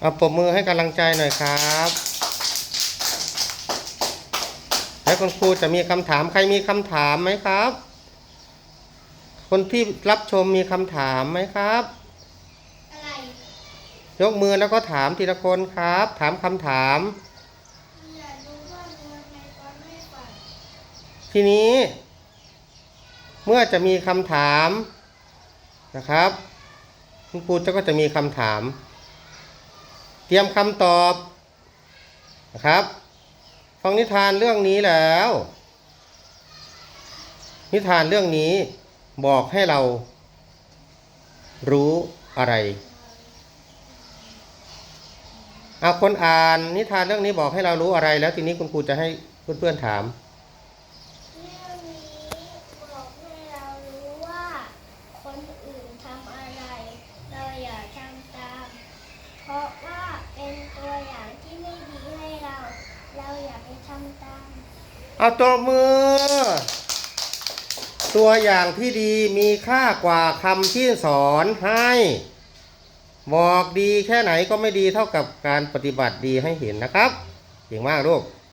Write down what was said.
เอาปรบมือให้กำลังใจหน่อยครับ แล้วคุณครูจะมีคำถามใครมีคำถามไหมครับ คนที่รับชมมีคำถามไหมครับอะไรยกมือแล้วก็ถามทีละคนครับ ถามคำถามอยากรู้ว่าเมืองในตอนไม่ฝันทีนี้ เมื่อจะมีคำถามนะครับ คุณครูจะก็จะมีคำถาม เตรียมคำตอบนะครับ ฟังนิทานเรื่องนี้แล้ว นิทานเรื่องนี้บอกให้เรารู้อะไรเอาคนอ่านนิทานเรื่องนี้บอกให้เรารู้อะไรแล้วทีนี้คุณครูจะให้เพื่อนๆถาม เรื่องนี้บอกให้เรารู้ว่า คนอื่นทำอะไร เราอย่าทำตาม เพราะว่าเป็นตัวอย่างที่ไม่ดีให้เรา เราอย่าไปทำตาม เอาตัวมือ ตัวอย่างที่ดีมีค่ากว่าคำที่สอนให้ บอกดีแค่ไหนก็ไม่ดีเท่ากับการปฏิบัติดีให้เห็นนะครับเก่งมากลูก